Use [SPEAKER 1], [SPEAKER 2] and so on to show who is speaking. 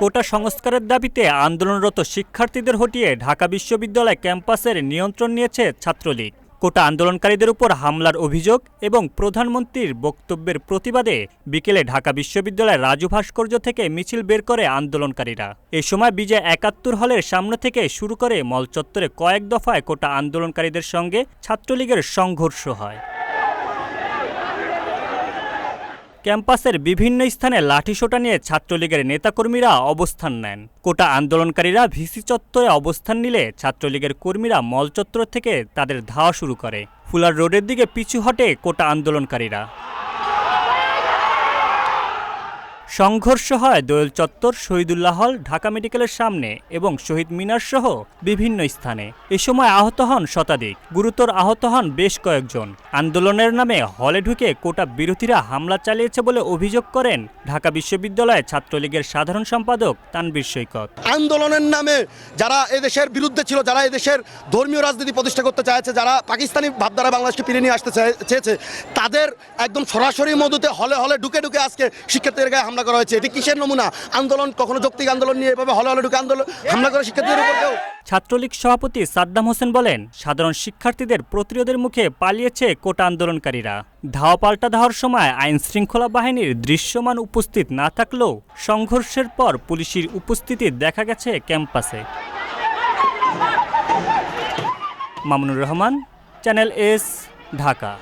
[SPEAKER 1] কোটা সংস্কারের দাবিতে আন্দোলনরত শিক্ষার্থীদের হটিয়ে ঢাকা বিশ্ববিদ্যালয় ক্যাম্পাসের নিয়ন্ত্রণ নিয়েছে ছাত্রলীগ। কোটা আন্দোলনকারীদের উপর হামলার অভিযোগ এবং প্রধানমন্ত্রীর বক্তব্যের প্রতিবাদে বিকেলে ঢাকা বিশ্ববিদ্যালয়ের রাজু ভাস্কর্য থেকে মিছিল বের করে আন্দোলনকারীরা। এ সময় বিজয় একাত্তর হলের সামনে থেকে শুরু করে মলচত্বরে কয়েক দফায় কোটা আন্দোলনকারীদের সঙ্গে ছাত্রলীগের সংঘর্ষ হয়। ক্যাম্পাসের বিভিন্ন স্থানে লাঠিসোটা নিয়ে ছাত্রলীগের নেতাকর্মীরা অবস্থান নেন। কোটা আন্দোলনকারীরা ভিসি চত্বরে অবস্থান নিলে ছাত্রলীগের কর্মীরা মল চত্বর থেকে তাদের ধাওয়া শুরু করে। ফুলার রোডের দিকে পিছু হটে কোটা আন্দোলনকারীরা। সংঘর্ষ হয় দোয়েল চত্বর, শহীদুল্লাহ হল, ঢাকা মেডিকেলের সামনে এবং শহীদ মিনার সহ বিভিন্ন স্থানে। এ সময় আহত হন শতাধিক, গুরুতর আহত হন বেশ কয়েকজন। আন্দোলনের নামে হলে ঢুকে কোটা বিরোধীরা হামলা চালিয়েছে বলে অভিযোগ করেন ঢাকা বিশ্ববিদ্যালয়ে ছাত্রলীগের সাধারণ সম্পাদক তানবীর সৈকত।
[SPEAKER 2] আন্দোলনের নামে যারা এদেশের বিরুদ্ধে ছিল, যারা এদেশের ধর্মীয় রাজনীতি প্রতিষ্ঠা করতে চাইছে, যারা পাকিস্তানি ভাবধারা বাংলাদেশকে ফিরে নিয়ে আসতে চেয়েছে, তাদের একদম সরাসরি মধুতে হলে হলে ঢুকে ঢুকে আজকে শিক্ষার্থীদের গায়ে হামলা করা হয়েছে। এটি কিসের নমুনা? আন্দোলন, কখনো যৌক্তিক আন্দোলন নিয়ে এভাবে হলে হলে ঢুকে আন্দোলন হামলা করে শিক্ষার্থীদের উপর কেউ
[SPEAKER 1] ছাত্রলীগ সভাপতি সাদ্দাম হোসেন বলেন, সাধারণ শিক্ষার্থীদের প্রতিরোধের মুখে পালিয়েছে কোটা আন্দোলনকারীরা। ধাওয়া পাল্টা ধাওয়ার সময় আইন শৃঙ্খলা বাহিনীর দৃশ্যমান উপস্থিত না থাকলেও সংঘর্ষের পর পুলিশের উপস্থিতি দেখা গেছে ক্যাম্পাসে। Mamunur Rahman, channel S, Dhaka.